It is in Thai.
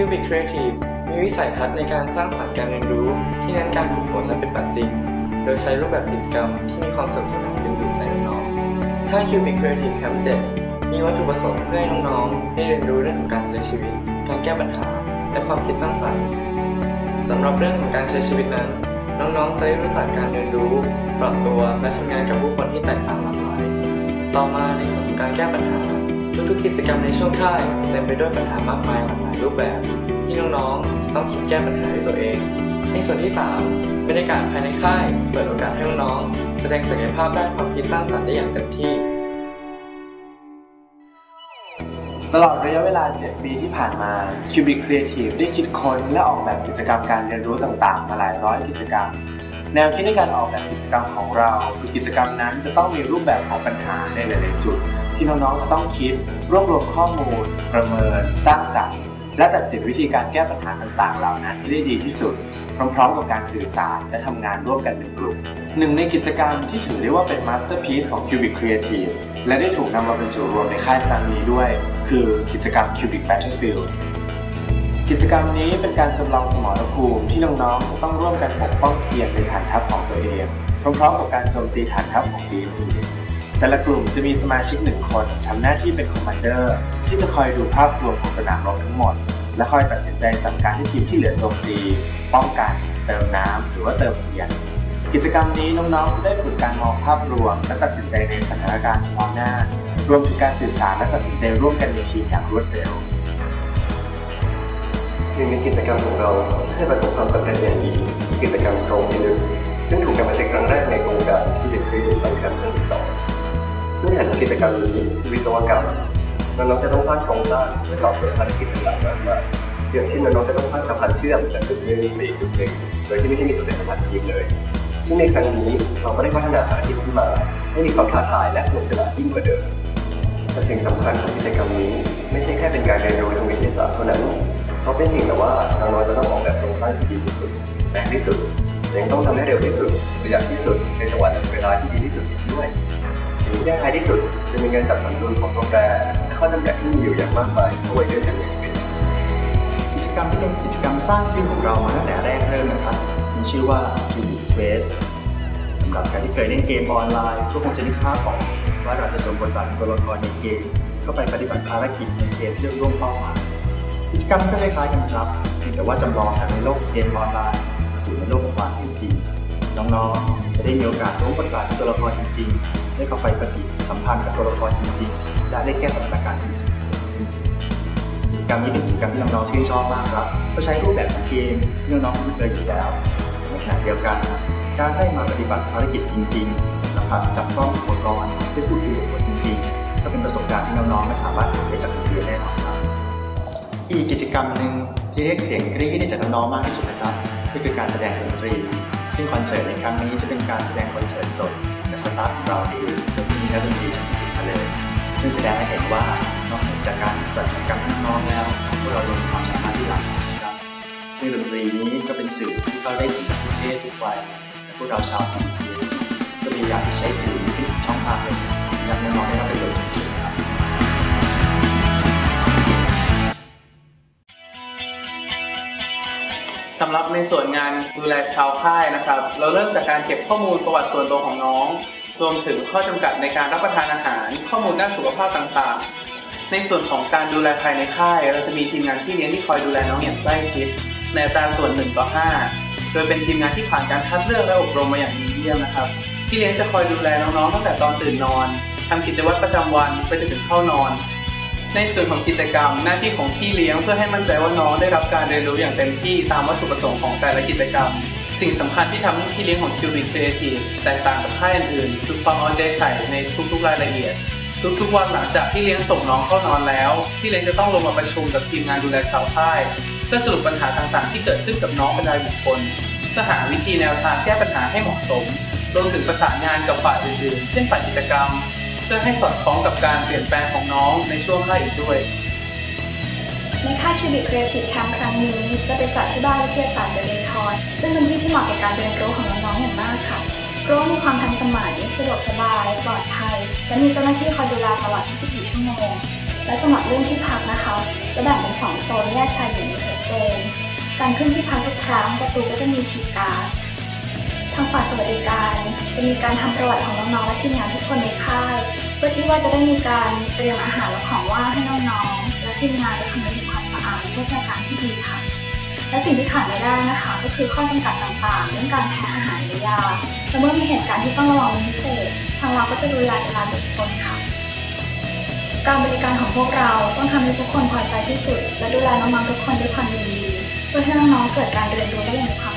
Cubic Creative มีวิสัยทัศน์ในการสร้างสรรค์การเรียนรู้ ที่เน้นการฝึกฝนและเป็นปัจจริง โดยใช้รูปแบบกิจกรรมที่มีความสนุกสนานดึงดูดใจน้องๆถ้า Cubic Creative Camp 7มีวัตถุประสงค์เพื่อให้น้องๆได้เรียนรู้เรื่องของการใช้ชีวิต การแก้ปัญหา และความคิดสร้างสรรค์สำหรับเรื่องของการใช้ชีวิตนั้น น้องๆจะได้รู้จักการเรียนรู้ ปรับตัวและทำงานกับผู้คนที่แตกต่างหลากหลาย ต่อมาในส่วนของการแก้ปัญหา ทุกๆกิจกรรมในช่วงค่ายจะเต็มไปด้วยปัญหามากมายหลากหลายรูปแบบ ที่น้องๆจะต้องคิดแก้ปัญหาด้วยตัวเอง ในส่วนที่ 3 บรรยากาศภายในค่ายจะเปิดโอกาสให้น้องๆแสดงศักยภาพด้านความคิดสร้างสรรค์ได้อย่างเต็มที่ ตลอดระยะเวลา 7 ปีที่ผ่านมา Cubic Creative ได้คิดค้นและออกแบบกิจกรรมการเรียนรู้ต่างๆ มาหลายร้อยกิจกรรม แนวคิดในการออกแบบกิจกรรมของเราคือกิจกรรมนั้นจะต้องมีรูปแบบของปัญหาในหลาย ๆ จุด ที่น้อง ๆ จะต้องคิด รวบรวมข้อมูล ประเมิน สร้างสรรค์และตัดสินวิธีการแก้ปัญหาต่าง ๆ เหล่านั้นให้ได้ดีที่สุด พร้อม ๆ กับการสื่อสารและทำงานร่วมกันเป็นกลุ่มหนึ่งในกิจกรรมที่ถือได้ว่าเป็นมาสเตอร์พีซของ Cubic Creative และได้ถูกนำมาบรรจุรวมในค่ายครั้งนี้ด้วย คือกิจกรรม Cubic Battlefield กิจกรรมนี้เป็นการจำลองสมรภูมิที่น้องๆจะต้องร่วมกันปกป้องเพียงในฐานทัพของตัวเองพร้อมๆกับการโจมตีฐานทัพของซีอื่นแต่ละกลุ่มจะมีสมาชิกหนึ่งคนทำหน้าที่เป็นคอมมานเดอร์ ที่จะคอยดูภาพรวมของสนามรบทั้งหมด และคอยตัดสินใจสั่งการให้ทีมที่เหลือโจมตี ป้องกัน เติมน้ำหรือว่าเติมเทียนกิจกรรมนี้น้องๆจะได้ฝึกการมองภาพรวม และตัดสินใจในสถานการณ์เฉพาะหน้ารวมถึงการสื่อสารและตัดสินใจร่วมกันในทีมอย่างรวดเร็ว หนึ่งในกิจกรรมของเราที่ให้ประสบความสำเร็จอย่างดีกิจกรรมโครงพิลึกซึ่งถูกนำมาใช้ครั้งแรกในโครงการที่เด็กเคยดูสังกัดครั้งที่สองเนื่องจากกิจกรรมนี้คือวิศวกรรมน้องๆจะต้องสร้างโครงสร้างเพื่อตอบโจทย์ภารกิจต่างๆมากมายอย่างเช่นน้องๆจะต้องสร้างสะพานเชื่อมจากจุดหนึ่งไปอีกจุดหนึ่งโดยที่ไม่ได้มีส่วนใดสัมพันธ์ทีมเลยซึ่งในครั้งนี้เราก็ได้พัฒนาภารกิจขึ้นมาให้มีความท้าทายและสนุกสนานยิ่งกว่าเดิมแต่สิ่งสำคัญของกิจกรรมนี้ ไม่ใช่แค่เป็นการเรียนรู้ทางวิทยาศาสตร์เท่านั้น เพราเป็นเพียงแต่ว่าน้องๆจะต้องออกแบบโครงสร้างที่ดีที่สุดแรงที่สุดยังต้องทำให้เร็วที่สุดประหยัดที่สุดในจังหวะและเวลาที่ดีที่สุดด้วยถึงที่ท้ายที่สุดจะมีการจัดสรรดุลของโปรแกรมและข้อจำกัดที่มีอยู่อย่างมากมายเอาไว้ด้วยกันอย่างเป็นกิจกรรมที่เป็นกิจกรรมสร้างชื่อของเรามาตั้งแต่แรกเริ่มนะครับมีชื่อว่า Cubic Quest สำหรับใครที่เคยเล่นเกมออนไลน์ทุกคงจะนึกภาพออกว่าเราจะสวมบทบาทตัวละครในเกมเข้าไปปฏิบัติภารกิจในเกมเพื่อร่วมเป้าหมาย จกรรมก็คล้ายๆกันครับเพียงแต่ว่าจำลองจากในโลกเกมออนไลน์มาสู่ในโลกของความเป็นจริงน้องๆ จะได้มีโอกาสสวมบทบาทเป็นตัวละครจริงๆ ได้เข้าไปปฏิสัมพันธ์กับตัวละครจริงๆ และได้แก้สถานการณ์จริงๆ กิจกรรมนี้เป็นกิจกรรมที่น้องๆชื่นชอบมากครับก็ใช้รูปแบบของเกมซึ่งน้องๆคุ้นเคยอยู่แล้ว ในขณะเดียวกัน การได้มาปฏิบัติภารกิจจริง ๆ สัมผัสจับต้องอุปกรณ์ได้พูดคุยกับคนจริงๆ ก็เป็นประสบการณ์ที่น้องๆไม่สามารถหาได้จากโรงเรียนแน่นอนครับ อีกกิจกรรมหนึ่งที่เรียกเสียงกรี๊ดจากน้องๆมากที่สุดนะครับก็คือการแสดงดนตรี ซึ่งคอนเสิร์ตในครั้งนี้จะเป็นการแสดงคอนเสิร์ตสดจากสตาฟของเราเองโดยมีนักดนตรีจากญี่ปุ่นมาเลยซึ่งแสดงให้เห็นว่านอกจากการจัดกิจกรรมน้องๆแล้วพวกเรายังมีความสามารถที่หลากหลายนะครับซึ่งดนตรีนี้ก็เป็นสื่อที่เข้าได้ถึงทุกเพศทุกวัยและพวกเราชาวทีมก็พยายามที่ใช้สื่อนี้เป็นช่องทางหนึ่งที่ทำให้น้องๆได้รับประโยชน์สูงสุด สำหรับในส่วนงานดูแลชาวค่ายนะครับ เราเริ่มจากการเก็บข้อมูลประวัติส่วนตัวของน้อง รวมถึงข้อจำกัดในการรับประทานอาหาร ข้อมูลด้านสุขภาพต่างๆ ในส่วนของการดูแลภายในค่าย เราจะมีทีมงานพี่เลี้ยงที่คอยดูแลน้องอย่างใกล้ชิด ในอัตราส่วน1ต่อ5 โดยเป็นทีมงานที่ผ่านการคัดเลือกและอบรมมาอย่างดีเยี่ยมนะครับพี่เลี้ยงจะคอยดูแลน้องๆตั้งแต่ตอนตื่นนอนทำกิจวัตรประจำวันไปจนถึงเข้านอน ในส่วนของกิจกรรมหน้าที่ของพี่เลี้ยงเพื่อให้มั่นใจว่าน้องได้รับการเรียนรู้อย่างเต็มที่ตามวัตถุประสงค์ของแต่ละกิจกรรม สิ่งสำคัญที่ทำให้พี่เลี้ยงของ Cubic Creative แตกต่างกับค่ายอื่นๆคือความเอาใจใส่ในทุกๆรายละเอียด ทุกๆวันหลังจากพี่เลี้ยงส่งน้องเข้านอนแล้วพี่เลี้ยงจะต้องลงมาประชุมกับทีมงานดูแลชาวค่ายเพื่อสรุปปัญหาต่างๆ ที่เกิดขึ้นกับน้องเป็นรายบุคคลเพื่อหาวิธีแนวทางแก้ปัญหาให้เหมาะสมรวมถึงประสานงานกับฝ่ายอื่นๆ เช่นฝ่ายกิจกรรม พื่อให้สอดคล้องกับการเปลี่ยนแปลงของน้องในช่วงค่ายอีกด้วย ในค่าย Cubic Creative Camp ครั้งนี้จะไปจัดที่บ้านวิทยาศาสตร์เดลทอนซึ่งเป็นที่ที่เหมาะแก่การเรียนรู้ของน้องๆอย่างมากค่ะเพราะว่ามีความทันสมัย สะดวกสบาย ปลอดภัย และมีเจ้าหน้าที่คอยดูแลตลอด 24 ชั่วโมง และสำหรับเรื่องที่พักนะคะ จะแบ่งเป็นสองโซนแยกชายหญิงชัดเจน การขึ้นที่พักทุกครั้งประตูก็จะมีคีย์การ์ดางฝ่ายสวัสดิการจะมีการทำประวัติของน้องๆและทีมงานทุกคนในค่าย เพื่อที่ว่าจะได้มีการเตรียมอาหารและของว่างให้น้องๆและทีมงานได้คำนึงถึงความสะอาดและโภชนาการที่ดีค่ะ และสิ่งที่ขาดไม่ได้นะคะ ก็คือข้อจำกัดต่างๆเรื่องการแพ้อาหารและยาและเมื่อมีเหตุการณ์ที่ต้องระวังเป็นพิเศษทางเราก็จะดูแลเป็นรายบุคคลค่ะ การบริการของพวกเราต้องทำให้ทุกคนพอใจที่สุด และดูแลน้องๆทุกคนด้วยความยินดีเพื่อให้น้องๆเกิดการเรียนรู้ได้อย่างมีความ